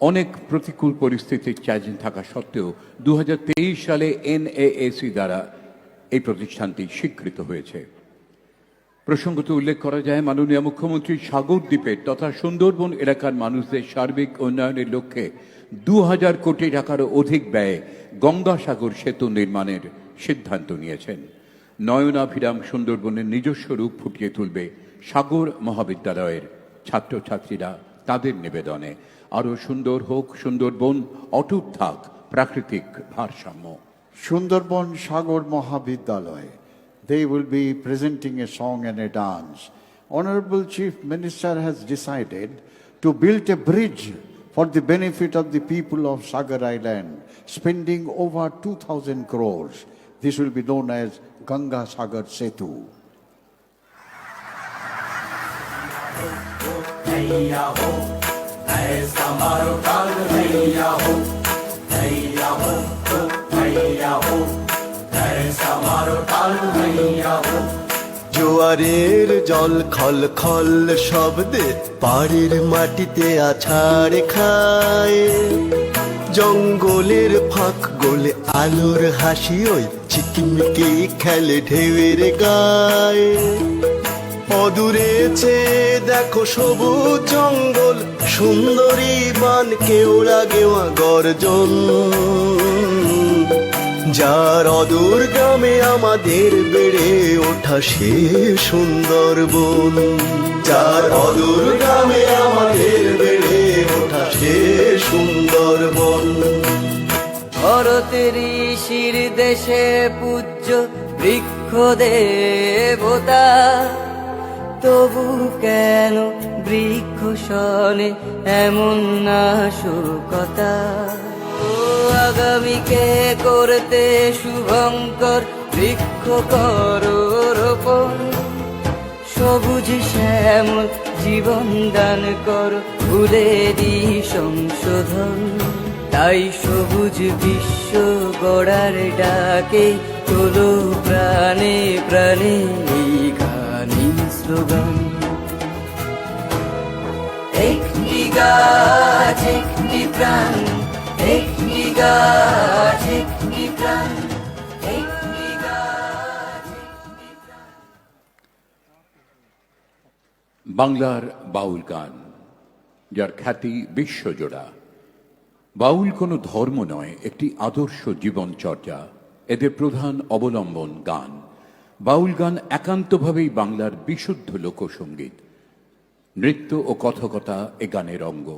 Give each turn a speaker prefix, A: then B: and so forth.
A: অনেক প্রতিকূল পরিস্থিতির চ্যালেঞ্জ থাকা সত্ত্বেও দু সালে এনএএসি দ্বারা এই প্রতিষ্ঠানটি স্বীকৃত হয়েছে। প্রসঙ্গত উল্লেখ করা যায়, মাননীয় মুখ্যমন্ত্রী সাগর দ্বীপের তথা সুন্দরবন এলাকার মানুষদের সার্বিক উন্নয়নের লক্ষ্যে দু হাজার কোটি টাকারও অধিক ব্যয়ে গঙ্গাসাগর সেতু নির্মাণের সিদ্ধান্ত নিয়েছেন। নয়নাভিরাম সুন্দরবনের নিজস্ব রূপ ফুটিয়ে তুলবে সাগর মহাবিদ্যালয়ের ছাত্রছাত্রীরা। তাদের নিবেদনে আরও সুন্দর হোক সুন্দরবন অটুট থাক প্রাকৃতিক ভারসাম্য
B: Sundarban Shagor Mahavidyalaya. They will be presenting a song and a dance. Honorable Chief Minister has decided to build a bridge for the benefit of the people of Sagar Island, spending over 2,000 crores. This will be known as Ganga Sagar Setu.
C: জোয়ারের জল খল খল শব্দে পাড়ের মাটিতে আছাড় খায়। জঙ্গলের ফাঁক গোলে আলোর হাসি ওই চিকিমিকি খেলে ঢেউয়ের গায়। অদূরে চেয়ে দেখো সবুজ জঙ্গল, সুন্দরী বান কেওড়া গেওয়া গর্জন। যার অদূর গ্রামে আমাদের বেড়ে ওঠা সে সুন্দর সুন্দরবন। যার অদূর গ্রামে আমাদের বেড়ে ওঠা সে সুন্দর সুন্দরবন।
D: ভরতের ঋষির দেশে পূজ্য বৃক্ষ দেবতা তবু কেন বৃক্ষ শনে এমন না নাশকতা ও আগামীকে করতে শুভঙ্কর বৃক্ষ কর রোপণ। সবুজ শ্যামল জীবন দান কর ভুলেরই সংশোধন। তাই সবুজ বিশ্ব গড়ার ডাকে তোলো প্রাণে প্রাণে স্লোগান। একটি গাছ একটি প্রাণ একটি গাছ একটি প্রাণ।
A: বাংলার বাউল গান, যার খ্যাতি বিশ্বজোড়া। বাউল কোনো ধর্ম নয়, একটি আদর্শ জীবনচর্যা, এদের প্রধান অবলম্বন গান। বাউল গান একান্তভাবেই বাংলার বিশুদ্ধ লোকসঙ্গীত নৃত্য ও কথকতা এ গানের অঙ্গ।